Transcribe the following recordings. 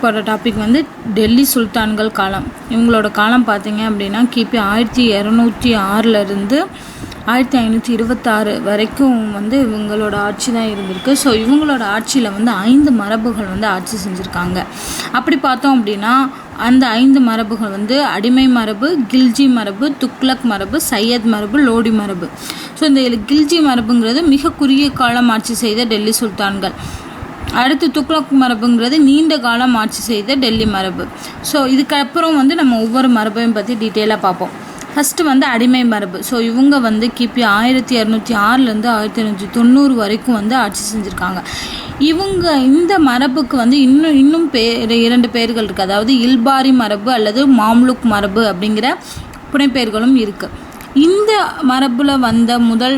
போகிற டாபிக் வந்து டெல்லி சுல்தான்கள் காலம். இவங்களோட காலம் பார்த்தீங்க அப்படின்னா கிபி ஆயிரத்தி இரநூத்தி ஆறிலிருந்து ஆயிரத்தி ஐநூற்றி இருபத்தாறு வரைக்கும் வந்து இவங்களோட ஆட்சி தான் இருந்திருக்கு. ஸோ இவங்களோட ஆட்சியில் வந்து ஐந்து மரபுகள் வந்து ஆட்சி செஞ்சுருக்காங்க. அப்படி பார்த்தோம் அப்படின்னா அந்த ஐந்து மரபுகள் வந்து அடிமை மரபு கில்ஜி மரபு துக்ளக் மரபு சையத் மரபு லோடி மரபு. ஸோ இந்த கில்ஜி மரபுங்கிறது மிக குறுகிய காலம் ஆட்சி செய்த டெல்லி சுல்தான்கள். அடுத்து துக்ளக் மரபுங்கிறது நீண்ட காலம் ஆட்சி செய்த டெல்லி மரபு. ஸோ இதுக்கப்புறம் வந்து நம்ம ஒவ்வொரு மரபையும் பற்றி டீட்டெயிலாக பார்ப்போம். ஃபஸ்ட்டு வந்து அடிமை மரபு. ஸோ இவங்க வந்து கிபி ஆயிரத்தி இரநூத்தி ஆறுலேருந்து ஆயிரத்தி இரநூத்தி தொண்ணூறு வரைக்கும் வந்து ஆட்சி செஞ்சுருக்காங்க. இவங்க இந்த மரபுக்கு வந்து இன்னும் இன்னும் பேர் இரண்டு பேர்கள் இருக்குது அதாவது இல்பாரி மரபு அல்லது மாம்லுக் மரபு அப்படிங்கிற புனைப்பெயர்களும் இருக்குது இந்த மரபில் வந்த முதல்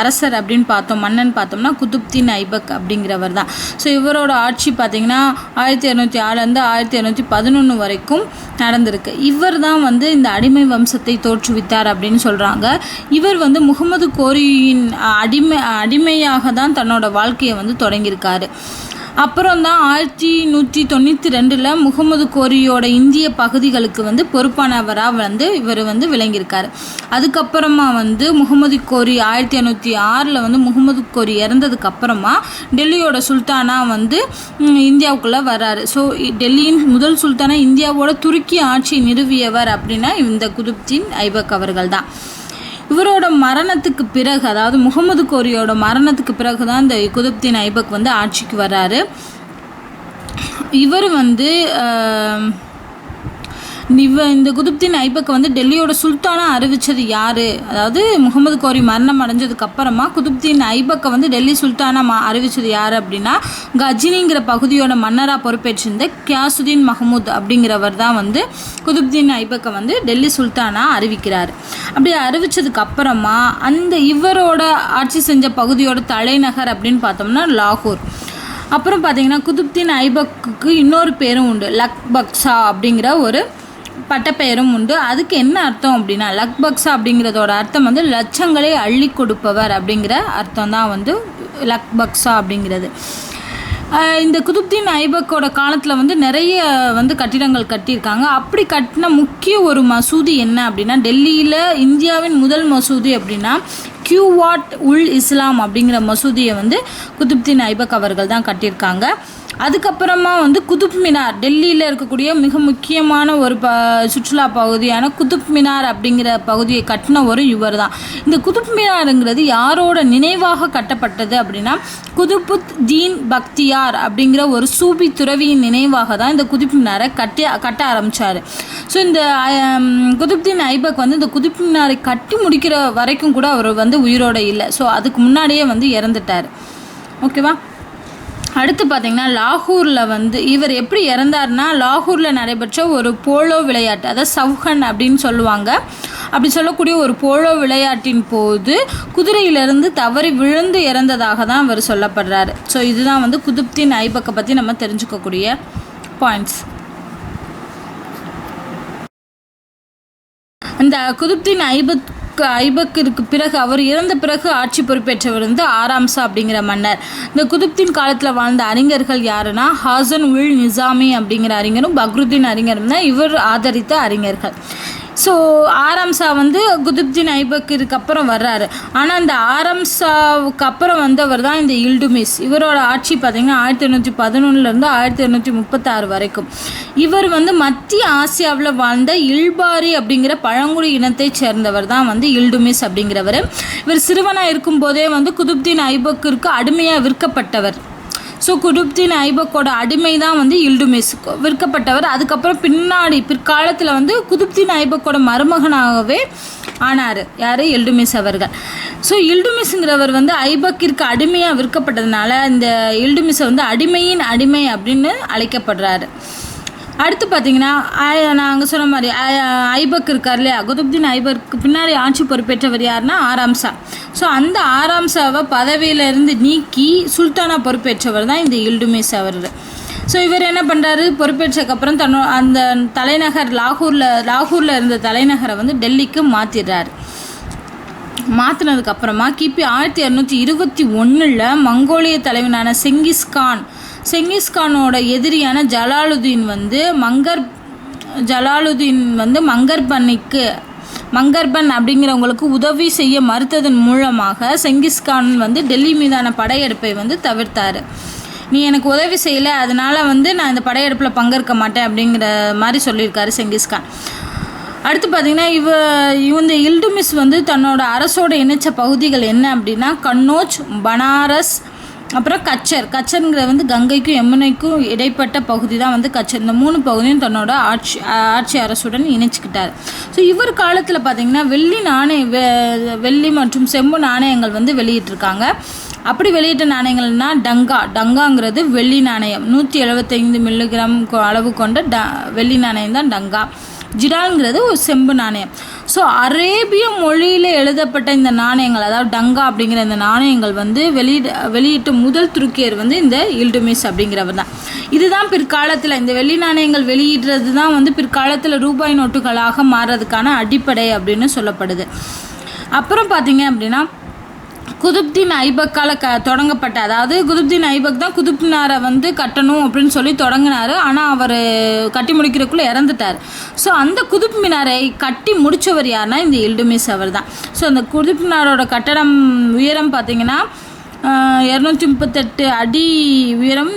அரசர் அப்படின்னு பார்த்தோம் மன்னன் பார்த்தோம்னா குதுப்தீன் ஐபக் அப்படிங்கிறவர் தான். ஸோ இவரோட ஆட்சி பார்த்திங்கன்னா ஆயிரத்தி இரநூத்தி ஆறுலேருந்து ஆயிரத்தி இரநூத்தி பதினொன்று வரைக்கும் நடந்திருக்கு. இவர் தான் வந்து இந்த அடிமை வம்சத்தை தோற்றுவித்தார் அப்படின்னு சொல்கிறாங்க இவர் வந்து முகமது கோரியின் அடிமை அடிமையாக தான் தன்னோட வாழ்க்கையை வந்து தொடங்கியிருக்காரு. அப்புறம் தான் ஆயிரத்தி நூற்றி தொண்ணூற்றி ரெண்டில் முகமது கோரியோட இந்திய பகுதிகளுக்கு வந்து பொறுப்பானவராக வந்து இவர் வந்து விளங்கியிருக்காரு. அதுக்கப்புறமா வந்து முகமது கோரி ஆயிரத்தி இரநூத்தி ஆறில் வந்து முகமது கோரி இறந்ததுக்கு அப்புறமா டெல்லியோட சுல்தானா வந்து இந்தியாவுக்குள்ளே வராரு. ஸோ டெல்லியின் முதல் சுல்தானா இந்தியாவோட துருக்கி ஆட்சி நிறுவியவர் அப்படின்னா இந்த குதுப்தீன் ஐபக் அவர்கள் தான் இவரோட மரணத்துக்கு பிறகு அதாவது முகமது கோரியோட மரணத்துக்கு பிறகு தான் இந்த குதுப்தீன் ஐபக் வந்து ஆட்சிக்கு வராரு இவர் வந்து இவ இந்த குதுப்தீன் ஐபக் வந்து டெல்லியோட சுல்தானா அறிவித்தது யார்? அதாவது முகமது கோரி மரணம் அடைஞ்சதுக்கு அப்புறமா குதுப்தீன் ஐபக்கை வந்து டெல்லி சுல்தானாக அறிவித்தது யார் அப்படின்னா கஜினிங்கிற பகுதியோட மன்னராக பொறுப்பேற்றிருந்த கியாசுதீன் மஹமூத் அப்படிங்கிறவர் தான் வந்து குதுப்தீன் ஐபக்கை வந்து டெல்லி சுல்தானா அறிவிக்கிறார். அப்படி அறிவித்ததுக்கப்புறமா அந்த இவரோட ஆட்சி செஞ்ச பகுதியோட தலைநகர் அப்படின்னு பார்த்தோம்னா லாகூர். அப்புறம் பார்த்தீங்கன்னா குதுப்தீன் ஐபக்குக்கு இன்னொரு பேரும் உண்டு லக்பக்ஷா அப்படிங்கிற ஒரு பட்டப்பெயரும் உண்டு. அதுக்கு என்ன அர்த்தம் அப்படின்னா லக் பக்ஸா அப்படிங்கிறதோட அர்த்தம் வந்து லட்சங்களை அள்ளி கொடுப்பவர் அப்படிங்கிற அர்த்தம் தான் வந்து லக் பக்ஸா அப்படிங்கிறது. இந்த குதுப்தீன் ஐபக்கோட காலத்தில் வந்து நிறைய வந்து கட்டிடங்கள் கட்டியிருக்காங்க. அப்படி கட்டின முக்கிய ஒரு மசூதி என்ன அப்படின்னா டெல்லியில் இந்தியாவின் முதல் மசூதி அப்படின்னா கியூவாட் உல் இஸ்லாம் அப்படிங்கிற மசூதியை வந்து குதுப்தீன் ஐபக் அவர்கள் தான் கட்டியிருக்காங்க. அதுக்கப்புறமா வந்து குதுப் மினார் டெல்லியில் இருக்கக்கூடிய மிக முக்கியமான ஒரு ப சுற்றுலா பகுதியான குதுப் மினார் அப்படிங்கிற பகுதியை கட்டின ஒரு இவர் தான் இந்த குதுப் மினாருங்கிறது யாரோட நினைவாக கட்டப்பட்டது அப்படின்னா குதுபுத் தீன் பக்தியார் அப்படிங்கிற ஒரு சூபி துறவியின் நினைவாக தான் இந்த குதுப் மினாரை கட்டி கட்ட ஆரம்பித்தார் ஸோ இந்த குதுப்தீன் ஐபக் வந்து இந்த குதுப் மினாரை கட்டி முடிக்கிற வரைக்கும் கூட அவர் வந்து உயிரோட இல்லை. ஸோ அதுக்கு முன்னாடியே வந்து இறந்துட்டார். ஓகேவா? அடுத்து பார்த்தீங்கன்னா லாகூரில் வந்து இவர் எப்படி இறந்தார்னா லாகூரில் நடைபெற்ற ஒரு போலோ விளையாட்டு அதாவது சவுகன் அப்படின்னு சொல்லுவாங்க. அப்படி சொல்லக்கூடிய ஒரு போலோ விளையாட்டின் போது குதிரையிலிருந்து தவறி விழுந்து இறந்ததாக தான் அவர் சொல்லப்படுறாரு. ஸோ இதுதான் வந்து குதுப்தின் ஐபக்கை பற்றி நம்ம தெரிஞ்சுக்கக்கூடிய பாயிண்ட்ஸ் அந்த குதுப்தின் ஐபக் ஐபக்கிற்கு பிறகு அவர் இறந்த பிறகு ஆட்சி பொறுப்பேற்றவர் வந்து ஆராம்சா அப்படிங்கிற மன்னர். இந்த குதுப்தீன் காலத்தில் வாழ்ந்த அறிஞர்கள் யாருன்னா ஹாசன் உல் நிசாமி அப்படிங்கிற அறிஞரும் பக்ருதீன் அறிஞரும் தான் இவர் ஆதரித்த அறிஞர்கள். ஸோ ஆரம்சா வந்து குதுப்தீன் ஐபக்கிற்கு அப்புறம் வர்றாரு. ஆனால் அந்த ஆரம்சாவுக்கு அப்புறம் வந்தவர் தான் இந்த இல்டுமிஸ். இவரோட ஆட்சி பார்த்திங்கன்னா ஆயிரத்தி எண்ணூற்றி பதினொன்றுலேருந்து ஆயிரத்தி எண்ணூற்றி முப்பத்தாறு வரைக்கும். இவர் வந்து மத்திய ஆசியாவில் வாழ்ந்த இல்பாரி அப்படிங்கிற பழங்குடி இனத்தைச் சேர்ந்தவர் தான் வந்து இல்டுமிஸ் அப்படிங்கிறவர். இவர் சிறுவனாக இருக்கும்போதே வந்து குதுப்தீன் ஐபக்கிற்கு அடிமையாக விற்கப்பட்டவர். ஸோ குதுப்தீன் ஐபக்கோட அடிமை தான் வந்து இல்டுமிஸ் விற்கப்பட்டவர். அதுக்கப்புறம் பின்னாடி பிற்காலத்தில் வந்து குதுப்தீன் ஐபக்கோட மருமகனாகவே ஆனார். யார்? இல்டுமிஸ் அவர்கள். ஸோ இல்டுமிஸ்ங்கிறவர் வந்து ஐபக்கிற்கு அடிமையாக விற்கப்பட்டதுனால இந்த இல்டுமிஸை வந்து அடிமையின் அடிமை அப்படின்னு அழைக்கப்படுறாரு. அடுத்து பார்த்தீங்கன்னா நாங்கள் சொன்ன மாதிரி ஐபக் இருக்கார் இல்லையா? குதுப்தீன் ஐபக்கு பின்னாடி ஆட்சி பொறுப்பேற்றவர் யாருன்னா ஆராம்சா ஸோ அந்த ஆராம்சாவை பதவியிலிருந்து நீக்கி சுல்தானா பொறுப்பேற்றவர் தான் இந்த இல்டுமிஸ் அவர். ஸோ இவர் என்ன பண்ணுறாரு பொறுப்பேற்றதுக்கப்புறம் தன்னோ அந்த தலைநகர் லாகூரில் லாகூரில் இருந்த தலைநகரை வந்து டெல்லிக்கு மாற்றிடுறாரு மாற்றினதுக்கப்புறமா கிபி ஆயிரத்தி இரநூத்தி இருபத்தி ஒன்றில் மங்கோலிய தலைவனான செங்கிஸ்கான் செங்கிஸ்கானோட எதிரியான ஜலாலுதீன் வந்து மங்கர் ஜலாலுதீன் வந்து மங்கர்பன்னிக்கு மங்கர்பன் அப்படிங்கிறவங்களுக்கு உதவி செய்ய மறுத்ததன் மூலமாக செங்கிஸ்கான் வந்து டெல்லி மீதான படையெடுப்பை வந்து தவிர்த்தார். நீ எனக்கு உதவி செய்யலை அதனால் வந்து நான் இந்த படையெடுப்பில் பங்கேற்க மாட்டேன் அப்படிங்கிற மாதிரி சொல்லியிருக்காரு செங்கிஸ்கான் அடுத்து பார்த்தீங்கன்னா இவ இவந்த இல்டுமிஸ் வந்து தன்னோட அரசோட இணைச்ச பகுதிகள் என்ன அப்படின்னா கன்னோஜ் பனாரஸ் அப்புறம் கச்சர். கச்சருங்கிறது வந்து கங்கைக்கும் யமுனைக்கும் இடைப்பட்ட பகுதி தான் வந்து கச்சர். இந்த மூணு பகுதியும் தன்னோட ஆட்சி ஆட்சி அரசுடன் இணைச்சிக்கிட்டார். ஸோ இவர் காலத்தில் பார்த்தீங்கன்னா வெள்ளி நாணய வெ- வெள்ளி மற்றும் செம்பு நாணயங்கள் வந்து வெளியிட்டிருக்காங்க. அப்படி வெளியிட்ட நாணயங்கள்னா டங்கா. டங்காங்கிறது வெள்ளி நாணயம். நூற்றி எழுபத்தைந்து மில்லிகிராம் அளவு கொண்ட ட வெள்ளி நாணயம் தான் டங்கா. ஜிடால்ங்கிறது ஒரு செம்பு நாணயம். ஸோ அரேபிய மொழியில் எழுதப்பட்ட இந்த நாணயங்கள் அதாவது டங்கா அப்படிங்கிற இந்த நாணயங்கள் வந்து வெளியிட வெளியிட்ட முதல் துருக்கியர் வந்து இந்த இல்டுமிஸ் அப்படிங்கிறவர் தான். இதுதான் பிற்காலத்தில் இந்த வெள்ளி நாணயங்கள் வெளியிடுறது தான் வந்து பிற்காலத்தில் ரூபாய் நோட்டுகளாக மாறுறதுக்கான அடிப்படை அப்படின்னு சொல்லப்படுது. அப்புறம் பார்த்தீங்க அப்படின்னா குதுப்தீன் ஐபக்கால க தொடங்கப்பட்ட அதாவது குதுப்தீன் ஐபக் தான் குதுப் மினாரை வந்து கட்டணும் அப்படின்னு சொல்லி தொடங்கினாரு. ஆனால் அவர் கட்டி முடிக்கிறதுக்குள்ளே இறந்துட்டார். ஸோ அந்த குதுப் மினாரை கட்டி முடிச்சவர் யாருன்னா இந்த இல்டுமிஸ் அவர் தான் ஸோ அந்த குதுப் மினாரோட கட்டடம் உயரம் பார்த்தீங்கன்னா இரநூத்தி முப்பத்தெட்டு அடி உயரம்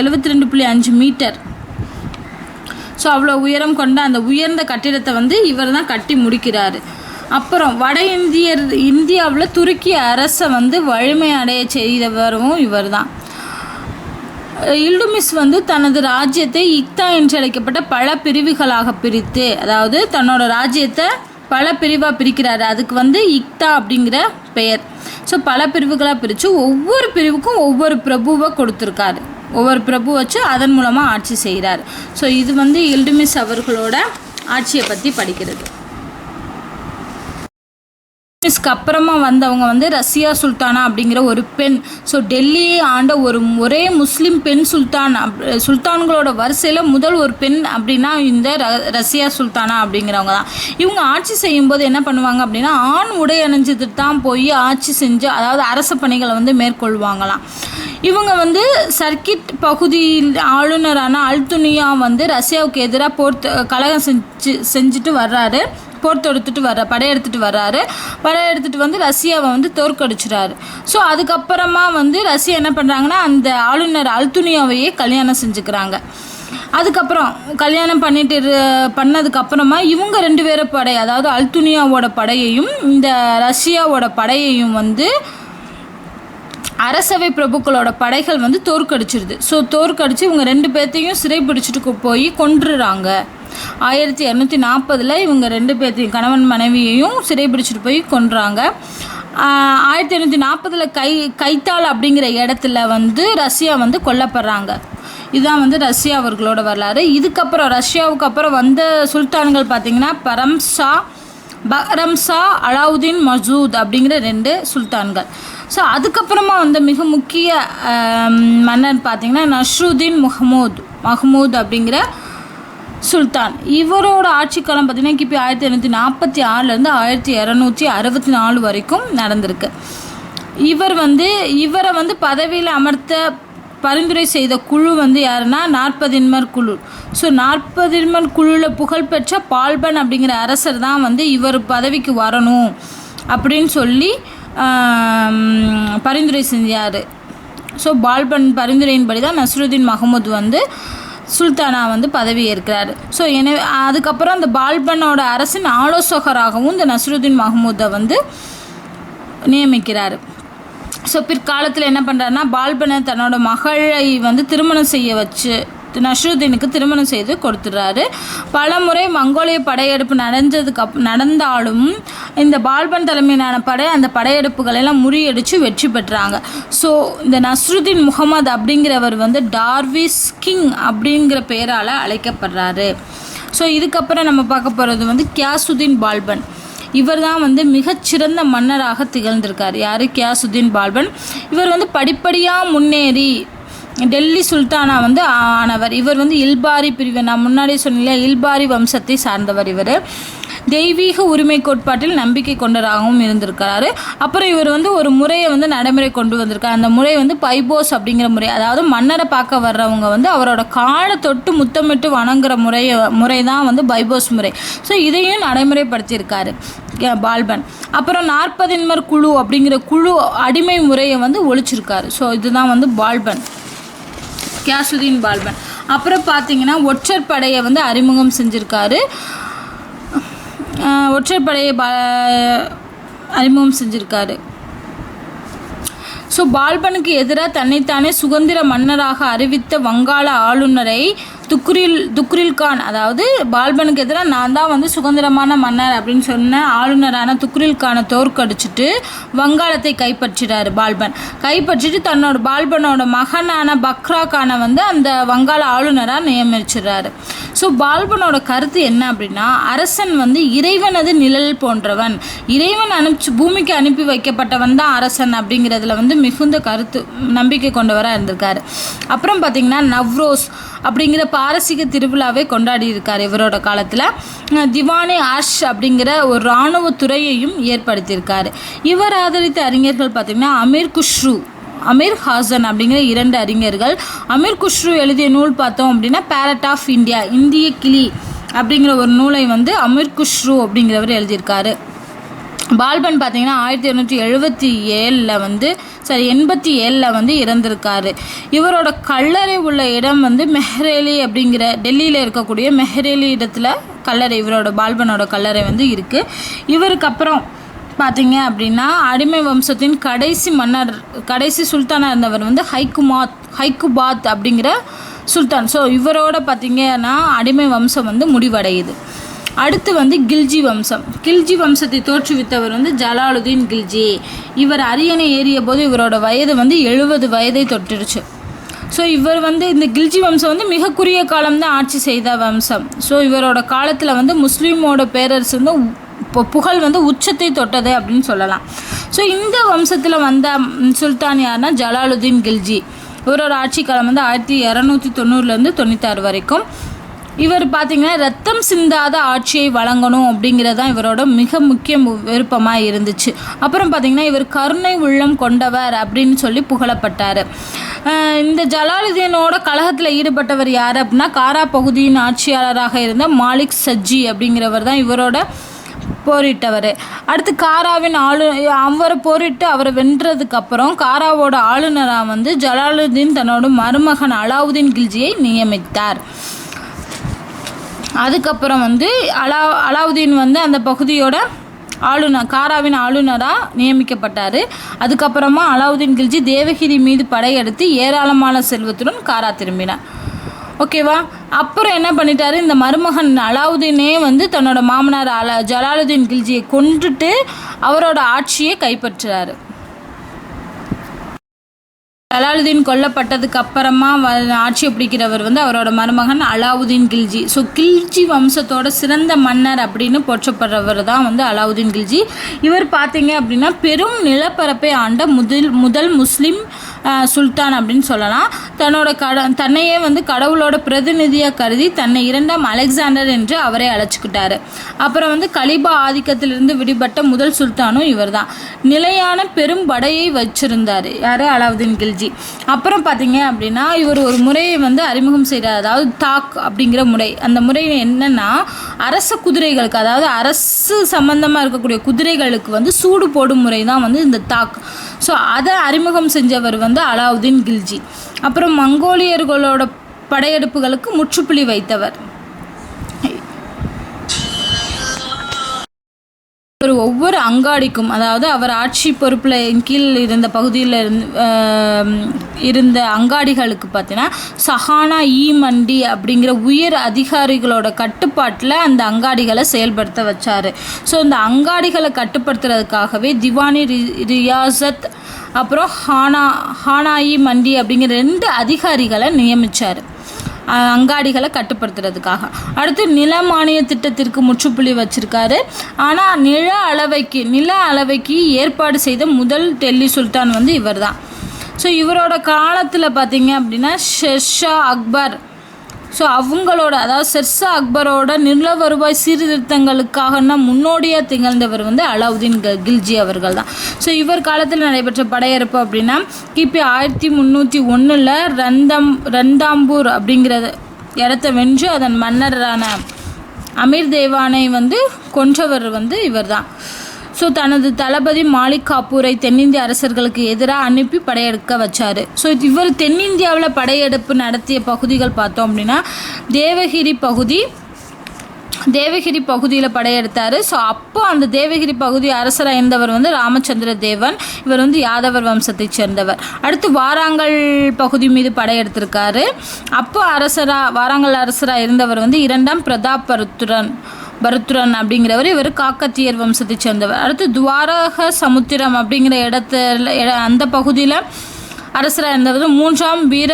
எழுபத்தி ரெண்டு புள்ளி அஞ்சு மீட்டர். ஸோ அவ்வளோ உயரம் கொண்ட அந்த உயர்ந்த கட்டிடத்தை வந்து இவர் தான் கட்டி முடிக்கிறாரு. அப்புறம் வட இந்தியர் இந்தியாவில் துருக்கி அரசை வந்து வலிமையடைய செய்தவரும் இவர் தான் இல்டுமிஸ் வந்து தனது ராஜ்யத்தை இக்தா என்று அழைக்கப்பட்ட பல பிரிவுகளாக பிரித்து அதாவது தன்னோட ராஜ்யத்தை பல பிரிவாக பிரிக்கிறாரு. அதுக்கு வந்து இக்தா அப்படிங்கிற பெயர். ஸோ பல பிரிவுகளாக பிரித்து ஒவ்வொரு பிரிவுக்கும் ஒவ்வொரு பிரபுவை கொடுத்துருக்காரு. ஒவ்வொரு பிரபு வச்சு அதன் மூலமாக ஆட்சி செய்கிறார் ஸோ இது வந்து இல்டுமிஸ் அவர்களோட ஆட்சியை பற்றி படிக்கிறது. இல்டுமிஸ்க்கு அப்புறமா வந்தவங்க வந்து ரஷ்யா சுல்தானா அப்படிங்கிற ஒரு பெண். ஸோ டெல்லியை ஆண்ட ஒரு ஒரே முஸ்லீம் பெண் சுல்தான் அப்- சுல்தான்களோட வரிசையில் முதல் ஒரு பெண் அப்படின்னா இந்த ர- ரஷ்யா சுல்தானா அப்படிங்கிறவங்க தான். இவங்க ஆட்சி செய்யும்போது என்ன பண்ணுவாங்க அப்படின்னா ஆண் உடை அணிஞ்சது தான் போய் ஆட்சி செஞ்சு அதாவது அரசு பணிகளை வந்து மேற்கொள்வாங்களாம். இவங்க வந்து சர்க்கிட் பகுதியில் ஆளுநரான அல்துனியா வந்து ரஷ்யாவுக்கு எதிராக போர்த்து கழகம் கலகம் செஞ்சு செஞ்சுட்டு வர்றாரு. போர் தொடுத்துட்டு வர்ற படையெடுத்துட்டு வர்றாரு. படையெடுத்துட்டு வந்து ரஷ்யாவை வந்து தோற்கடிச்சிட்டாரு ஸோ அதுக்கப்புறமா வந்து ரஷ்யா என்ன பண்ணுறாங்கன்னா அந்த ஆளுநர் அல்துனியாவையே கல்யாணம் செஞ்சுக்கிறாங்க. அதுக்கப்புறம் கல்யாணம் பண்ணிட்டு பண்ணதுக்கப்புறமா இவங்க ரெண்டு பேரும் படை அதாவது அல்துனியாவோட படையையும் இந்த ரஷ்யாவோட படையையும் வந்து அரசவை பிரபுக்களோட படைகள் வந்து தோற்கடிச்சிருது. ஸோ தோற்கடிச்சு இவங்க ரெண்டு பேர்த்தையும் சிறைப்பிடிச்சிட்டு பிடிச்சிட்டு போய் கொன்றுறாங்க. ஆயிரத்தி இரநூத்தி நாற்பதில் இவங்க ரெண்டு பேர்த்தையும் கணவன் மனைவியையும் சிறைப்பிடிச்சிட்டு போய் கொன்றாங்க. ஆயிரத்தி எண்ணூற்றி நாற்பதில் கை கைத்தாள் அப்படிங்கிற இடத்துல வந்து ரஷ்யா வந்து கொல்லப்படுறாங்க. இதுதான் வந்து ரஷ்யா அவர்களோட வரலாறு. இதுக்கப்புறம் ரஷ்யாவுக்கு அப்புறம் வந்த சுல்தான்கள் பார்த்தீங்கன்னா பரம்ஷா பஹ்ரம்ஷா அலாவுதீன் மசூத் அப்படிங்கிற ரெண்டு சுல்தான்கள். ஸோ அதுக்கப்புறமா வந்த மிக முக்கிய மன்னர் பார்த்தீங்கன்னா நஸ்ருதீன் முஹமூத் மஹமூத் அப்படிங்கிற சுல்தான். இவரோட ஆட்சி காலம் பார்த்தீங்கன்னா கிபி ஆயிரத்தி எழுநூற்றி நாற்பத்தி ஆறுலேருந்து ஆயிரத்தி இரநூத்தி அறுபத்தி நாலு வரைக்கும் நடந்திருக்கு. இவர் வந்து இவரை வந்து பதவியில் அமர்த்த பரிந்துரை செய்த குழு வந்து யாருன்னா நாற்பதின்மர் குழு. ஸோ நாற்பதின்மர் குழுவில் புகழ்பெற்ற பால்பன் அப்படிங்கிற அரசர் தான் வந்து இவர் பதவிக்கு வரணும் அப்படின்னு சொல்லி பரிந்துரை செஞ்சார். ஸோ பால்பன் பரிந்துரையின்படி தான் நஸ்ருதீன் மஹமூத் வந்து சுல்தானா வந்து பதவி ஏற்கிறார். ஸோ எனவே அதுக்கப்புறம் அந்த பால்பனோட அரசின் ஆலோசகராகவும் இந்த நஸ்ருதீன் மஹமூதை வந்து நியமிக்கிறார். ஸோ பிற்காலத்தில் என்ன பண்ணுறாருன்னா பால்பனை தன்னோட மகளை வந்து திருமணம் செய்ய வச்சு நஸ்ருதீனுக்கு திருமணம் செய்து கொடுத்துட்றாரு. பல முறை மங்கோலிய படையெடுப்பு நடந்ததுக்கு அப் நடந்தாலும் இந்த பால்பன் தலைமையிலான படை அந்த படையெடுப்புகளை எல்லாம் முறியடித்து வெற்றி பெற்றாங்க. ஸோ இந்த நஸ்ருதீன் முகமது அப்படிங்கிறவர் வந்து டார்விஸ் கிங் அப்படிங்கிற பெயரால் அழைக்கப்படுறாரு. ஸோ இதுக்கப்புறம் நம்ம பார்க்க போகிறது வந்து கியாசுதீன் பால்பன். இவர் தான் வந்து மிகச்சிறந்த மன்னராக திகழ்ந்திருக்கார். யார்? கியாசுதீன் பால்பன். இவர் வந்து படிப்படியாக முன்னேறி டெல்லி சுல்தானா வந்து ஆனவர். இவர் வந்து இல்பாரி பிரிவு. நான் முன்னாடியே சொன்னேன் இல்பாரி வம்சத்தை சார்ந்தவர் இவர். தெய்வீக உரிமை கோட்பாட்டில் நம்பிக்கை கொண்டவராகவும் இருந்திருக்கிறாரு. அப்புறம் இவர் வந்து ஒரு முறையை வந்து நடைமுறை கொண்டு வந்திருக்கார். அந்த முறை வந்து பைபோஸ் அப்படிங்கிற முறை அதாவது மன்னரை பார்க்க வர்றவங்க வந்து அவரோட காலை தொட்டு முத்தமிட்டு வணங்குற முறைய முறை தான் வந்து பைபோஸ் முறை. ஸோ இதையும் நடைமுறைப்படுத்தியிருக்காரு பால்பன். அப்புறம் நாற்பதின்மர் குழு அப்படிங்கிற குழு அடிமை முறையை வந்து ஒழிச்சிருக்காரு. ஸோ இதுதான் வந்து பால்பன். கியாசுதீன் பால்பன். அப்புறம் பார்த்தீங்கன்னா ஒற்றற்படையை வந்து அறிமுகம் செஞ்சுருக்காரு. ஒற்றைப்படையை பா அறிமுகம் செஞ்சுருக்காரு. ஸோ பால்பனுக்கு எதிராக தன்னைத்தானே சுதந்திர மன்னராக அறிவித்த வங்காள ஆளுநரை துக்ரில் துக்ரில் கான் அதாவது பால்பனுக்கு எதிராக நான் தான் வந்து சுதந்திரமான மன்னர் அப்படின்னு சொன்ன ஆளுநரான துக்ரில் கானை தோற்கடிச்சிட்டு வங்காளத்தை கைப்பற்றிறாரு பால்பன். கைப்பற்றிட்டு தன்னோட பால்பனோட மகனான பக்ரா கானை வந்து அந்த வங்காள ஆளுநராக நியமிச்சிடுறாரு. ஸோ பால்பனோட கருத்து என்ன அப்படின்னா அரசன் வந்து இறைவனது நிழல் போன்றவன். இறைவன் அனுப்பிச்சு பூமிக்கு அனுப்பி வைக்கப்பட்டவன் தான் அரசன் அப்படிங்கிறதுல வந்து மிகுந்த கருத்து நம்பிக்கை கொண்டவராக இருந்திருக்காரு. அப்புறம் பார்த்தீங்கன்னா நவ்ரோஸ் அப்படிங்கிற பாரசீக திருவிழாவை கொண்டாடி இருக்கார் இவரோட காலத்தில். திவானி ஆஷ் அப்படிங்கிற ஒரு இராணுவ துறையையும் ஏற்படுத்தியிருக்காரு. இவர் ஆதரித்த அறிஞர்கள் பார்த்தீங்கன்னா அமீர் குஷ்ரு அமீர் ஹாசன் அப்படிங்கிற இரண்டு அறிஞர்கள். அமீர் குஷ்ரு எழுதிய நூல் பார்த்தோம் அப்படின்னா பேரட் ஆஃப் இந்தியா இந்திய கிளி அப்படிங்கிற ஒரு நூலை வந்து அமீர் குஷ்ரு அப்படிங்கிறவர் எழுதியிருக்காரு. பால்பன் பார்த்தீங்கன்னா ஆயிரத்தி எழுநூற்றி எழுபத்தி ஏழில் வந்து சாரி எண்பத்தி ஏழில் வந்து இறந்திருக்காரு. இவரோட கல்லறை உள்ள இடம் வந்து மெஹ்ரேலி அப்படிங்கிற டெல்லியில் இருக்கக்கூடிய மெஹ்ரேலி இடத்துல கல்லறை இவரோட பால்பனோட கல்லறை வந்து இருக்குது இவருக்கு அப்புறம் பார்த்தீங்க அப்படின்னா அடிமை வம்சத்தின் கடைசி மன்னர் கடைசி சுல்தானாக இருந்தவர் வந்து ஹைக்குமாத் ஹைக்குபாத் அப்படிங்கிற சுல்தான். ஸோ இவரோட பார்த்தீங்கன்னா அடிமை வம்சம் வந்து முடிவடையுது. அடுத்து வந்து கில்ஜி வம்சம். கில்ஜி வம்சத்தை தோற்றுவித்தவர் வந்து ஜலாலுதீன் கில்ஜி. இவர் அரியணை ஏறிய போது இவரோட வயது வந்து எழுபது வயதை தொட்டுருச்சு ஸோ இவர் வந்து இந்த கில்ஜி வம்சம் வந்து மிக குறுகிய காலம்தான் ஆட்சி செய்த வம்சம். ஸோ இவரோட காலத்தில் வந்து முஸ்லீமோட பேரரசு வந்து புகழ் வந்து உச்சத்தை தொட்டது அப்படின்னு சொல்லலாம். ஸோ இந்த வம்சத்தில் வந்த சுல்தான் யாருன்னா ஜலாலுதீன் கில்ஜி. இவரோட ஆட்சி காலம் வந்து ஆயிரத்தி இரநூத்தி தொண்ணூறுலேருந்து தொண்ணூத்தாறு வரைக்கும். இவர் பார்த்திங்கன்னா ரத்தம் சிந்தாத ஆட்சியை வழங்கணும் அப்படிங்கிறது தான் இவரோட மிக முக்கிய விருப்பமாக இருந்துச்சு. அப்புறம் பார்த்தீங்கன்னா இவர் கருணை உள்ளம் கொண்டவர் அப்படின்னு சொல்லி புகழப்பட்டார். இந்த ஜலாலுதீனோட கழகத்தில் ஈடுபட்டவர் யார் அப்படின்னா காரா பகுதியின் ஆட்சியாளராக இருந்த மாலிக் சஜ்ஜி அப்படிங்கிறவர் தான் இவரோட போரிட்டவர். அடுத்து காராவின் ஆளு அவரை போரிட்டு அவரை வென்றதுக்கு அப்புறம் காராவோட ஆளுநராக வந்து ஜலாலுதீன் தன்னோட மருமகன் அலாவுதீன் கில்ஜியை நியமித்தார். அதுக்கப்புறம் வந்து அலா அலாவுதீன் வந்து அந்த பகுதியோட ஆளுநர் காராவின் ஆளுநராக நியமிக்கப்பட்டார். அதுக்கப்புறமா அலாவுதீன் கில்ஜி தேவகிரி மீது படையெடுத்து ஏராளமான செல்வத்துடன் காரா திரும்பினார். ஓகேவா? அப்புறம் என்ன பண்ணிட்டாரு? இந்த மருமகன் அலாவுதீனே வந்து தன்னோட மாமனார் அலா ஜலாலுதீன் கில்ஜியை கொன்றுட்டு அவரோட ஆட்சியை கைப்பற்றுறாரு. ஜலாலுதீன் கொல்லப்பட்டதுக்கு அப்புறமா வ- ஆட்சி பிடிக்கிறவர் வந்து அவரோட மருமகன் அலாவுதீன் கில்ஜி. ஸோ கில்ஜி வம்சத்தோட சிறந்த மன்னர் அப்படின்னு போற்றப்படுறவர் தான் வந்து அலாவுதீன் கில்ஜி. இவர் பார்த்தீங்க அப்படின்னா பெரும் நிலப்பரப்பை ஆண்ட முதல் முதல் முஸ்லீம் சுல்தான் அப்படின்னு சொல்லலாம். தன்னோட கட தன்னையே வந்து கடவுளோட பிரதிநிதியாக கருதி தன்னை இரண்டாம் அலெக்சாண்டர் என்று அவரை அழைச்சிக்கிட்டாரு. அப்புறம் வந்து கலிபா ஆதிக்கத்திலிருந்து விடுபட்ட முதல் சுல்தானும் இவர்தான். நிலையான பெரும் படையை வச்சிருந்தார். யார்? அலாவுதீன் கில்ஜி. அப்புறம் பார்த்தீங்க அப்படின்னா இவர் ஒரு முறையை வந்து அறிமுகம் செய்கிறார் அதாவது தாக் அப்படிங்கிற முறை. அந்த முறை என்னன்னா அரச குதிரைகளுக்கு அதாவது அரசு சம்பந்தமாக இருக்கக்கூடிய குதிரைகளுக்கு வந்து சூடு போடும் முறை தான் வந்து இந்த தாக். ஸோ அதை அறிமுகம் செஞ்சவர் வந்து அலாவுதீன் கில்ஜி. அப்புறம் மங்கோலியர்களோட படையெடுப்புகளுக்கு முற்றுப்புள்ளி வைத்தவர். அங்காடிக்கும் அதாவது அவர் ஆட்சி பொறுப்பில் கீழ் இருந்த பகுதியில் இருந்து இருந்த அங்காடிகளுக்கு பார்த்தீங்கன்னா சஹானா ஈ மண்டி அப்படிங்கிற உயர் அதிகாரிகளோட கட்டுப்பாட்டில் அந்த அங்காடிகளை செயல்படுத்த வச்சார். ஸோ இந்த அங்காடிகளை கட்டுப்படுத்துறதுக்காகவே திவானி ரி- ரியாசத் அப்புறம் ஹானா ஹானாயி மண்டி அப்படிங்கிற ரெண்டு அதிகாரிகளை நியமித்தார் அங்காடிகளை கட்டுப்படுத்துறதுக்காக. அடுத்து நில மானிய திட்டத்திற்கு முற்றுப்புள்ளி வச்சிருக்காரு. ஆனால் நில அளவைக்கு நில அளவைக்கு ஏற்பாடு செய்த முதல் டெல்லி சுல்தான் வந்து இவர்தான். ஸோ இவரோட காலத்தில் பார்த்தீங்க அப்படின்னா ஷெர்ஷா அக்பர் ஸோ அவங்களோட அதாவது செர்சா அக்பரோட நில வருவாய் சீர்திருத்தங்களுக்காகனா முன்னோடியாக திகழ்ந்தவர் வந்து அலாவுதீன் க- கில்ஜி அவர்கள் தான் ஸோ இவர் காலத்தில் நடைபெற்ற படையெடுப்பு அப்படின்னா கிபி ஆயிரத்தி முந்நூற்றி ஒன்றில் ரந்தம் ரந்தாம்பூர் அப்படிங்கிற இடத்த வென்று அதன் மன்னரான அமீர் தேவானை வந்து கொன்றவர் வந்து இவர்தான். ஸோ தனது தளபதி மாலிக் காப்பூரை தென்னிந்திய அரசர்களுக்கு எதிராக அனுப்பி படையெடுக்க வச்சார். ஸோ இவர் தென்னிந்தியாவில் படையெடுப்பு நடத்திய பகுதிகள் பார்த்தோம் அப்படின்னா தேவகிரி பகுதி தேவகிரி பகுதியில் படையெடுத்தார். ஸோ அப்போ அந்த தேவகிரி பகுதி அரசராக இருந்தவர் வந்து ராமச்சந்திர தேவன் இவர் வந்து யாதவர் வம்சத்தை சேர்ந்தவர். அடுத்து வாராங்கல் பகுதி மீது படையெடுத்திருக்காரு. அப்போ அரசராக வாராங்கல் அரசராக இருந்தவர் வந்து இரண்டாம் பிரதாப் பருத்ரன் அப்படிங்கிறவர் இவர் காக்கத்தியர் வம்சத்தை சேர்ந்தவர். அடுத்து துவாரக சமுத்திரம் அப்படிங்கிற இடத்துல அந்த பகுதியில் அரசராக இருந்தவர் மூன்றாம் வீர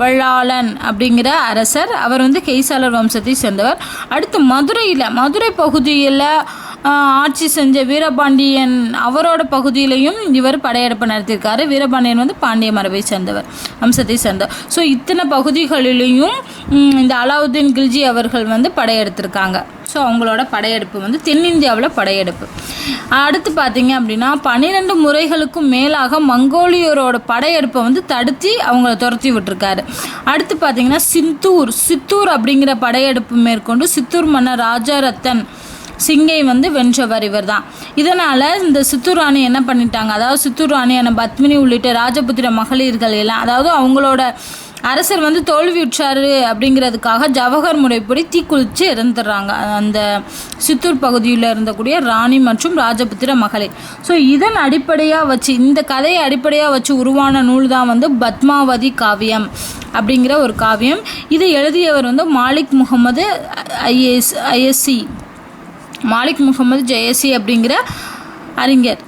வள்ளாளன் அப்படிங்கிற அரசர். அவர் வந்து கெய்சாலர் வம்சத்தை சேர்ந்தவர். அடுத்து மதுரையில் மதுரை பகுதியில் ஆட்சி செஞ்ச வீரபாண்டியன் அவரோட பகுதியிலையும் இவர் படையெடுப்பு நடத்தியிருக்காரு. வீரபாண்டியன் வந்து பாண்டிய மரபை சேர்ந்தவர் வம்சத்தை சேர்ந்தவர். ஸோ இத்தனை பகுதிகளிலையும் இந்த அலாவுதீன் கில்ஜி அவர்கள் வந்து படையெடுத்திருக்காங்க. ஸோ அவங்களோட படையெடுப்பு வந்து தென்னிந்தியாவில் படையெடுப்பு. அடுத்து பார்த்தீங்க அப்படின்னா பன்னிரெண்டு முறைகளுக்கும் மேலாக மங்கோலியரோட படையெடுப்பை வந்து தடுத்து அவங்கள துரத்தி விட்டுருக்காரு. அடுத்து பார்த்தீங்கன்னா சித்தூர். சித்தூர் அப்படிங்கிற படையெடுப்பு மேற்கொண்டு சித்தூர் மன்னர் ராஜரத்தன் சிங்கை வந்து வென்றவர் இவர் தான் இதனால் இந்த சித்தூர் ராணி என்ன பண்ணிட்டாங்க? அதாவது சித்தூர் ராணியான பத்மினி உள்ளிட்ட ராஜபுத்திர மகளிர்கள் எல்லாம் அதாவது அவங்களோட அரசர் வந்து தோல்வியுற்றாரு அப்படிங்கிறதுக்காக ஜவஹர் முறைப்படி தீக்குளிச்சு இறந்துடுறாங்க. அந்த சித்தூர் பகுதியில் இருந்தக்கூடிய ராணி மற்றும் ராஜபுத்திர மகளிர் ஸோ இதன் அடிப்படையாக வச்சு இந்த கதையை அடிப்படையாக வச்சு உருவான நூல் தான் வந்து பத்மாவதி காவியம் அப்படிங்கிற ஒரு காவியம். இதை எழுதியவர் வந்து மாலிக் முகமது ஐஎஸ் ஐஎஸ்சி. மாலிக் முகமது ஜெயசி அப்படிங்கிற அறிஞர்.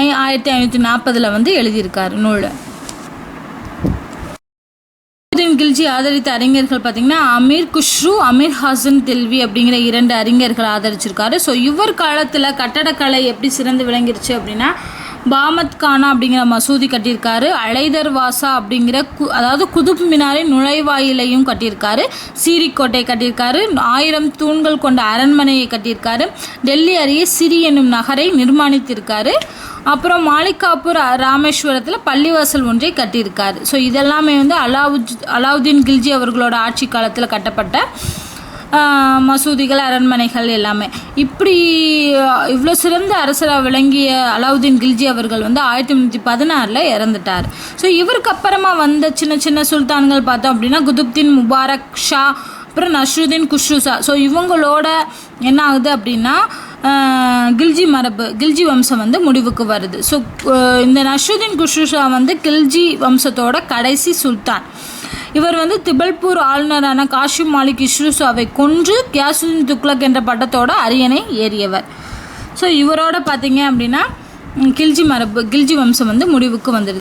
ஐ ஆயிரத்தி ஐநூற்றி நாற்பதில் வந்து எழுதியிருக்கார் நூலை. அலாவுதீன் ஆதரித்த அறிஞர்கள் பார்த்தீங்கன்னா அமீர் குஷ்ரு அமீர் ஹாசன் தில்வி அப்படிங்கிற இரண்டு அறிஞர்கள் ஆதரிச்சிருக்காரு. ஸோ இவர் காலத்தில் கட்டடக்கலை எப்படி சிறந்து விளங்கிருச்சு அப்படின்னா பாமத் கானா அப்படிங்கிற மசூதி கட்டியிருக்காரு. அலைதர் வாசா அப்படிங்கிற கு அதாவது குதுப் மினாரின் நுழைவாயிலையும் கட்டியிருக்காரு. சீரிக்கோட்டை கட்டியிருக்காரு. ஆயிரம் தூண்கள் கொண்ட அரண்மனையை கட்டியிருக்காரு. டெல்லி அருகே சிரி என்னும் நகரை நிர்மாணித்திருக்காரு. அப்புறம் மாலிகாப்பூர் ராமேஸ்வரத்தில் பள்ளிவாசல் ஒன்றை கட்டியிருக்காரு. ஸோ இதெல்லாமே வந்து அலாவுஜ் அலாவுதீன் கில்ஜி அவர்களோட ஆட்சி காலத்தில் கட்டப்பட்ட மசூதிகள் அரண்மனைகள் எல்லாமே. இப்படி இவ்வளோ சிறந்த அரசராக விளங்கிய அலாவுதீன் கில்ஜி அவர்கள் வந்து ஆயிரத்தி முந்நூற்றி பதினாறில் இறந்துட்டார். ஸோ இவருக்கு அப்புறமா வந்த சின்ன சின்ன சுல்தான்கள் பார்த்தோம் அப்படின்னா குதுப்தீன் முபாரக் ஷா அப்புறம் நஸ்ருதீன் குஷ்ருசா. ஸோ இவங்களோட என்ன ஆகுது அப்படின்னா கில்ஜி மரபு கில்ஜி வம்சம் வந்து முடிவுக்கு வருது. ஸோ இந்த நஸ்ருதீன் குஷ்ருஷா வந்து கில்ஜி வம்சத்தோட கடைசி சுல்தான். இவர் வந்து திபல்பூர் ஆளுநரான காஷிம் மாலிக் இஷ்ருஷாவை கொன்று கியாசுதீன் துக்ளக் என்ற பட்டத்தோட அரியணை ஏறியவர். ஸோ இவரோட பார்த்தீங்க அப்படின்னா கில்ஜி மரபு கில்ஜி வம்சம் வந்து முடிவுக்கு வந்துடுது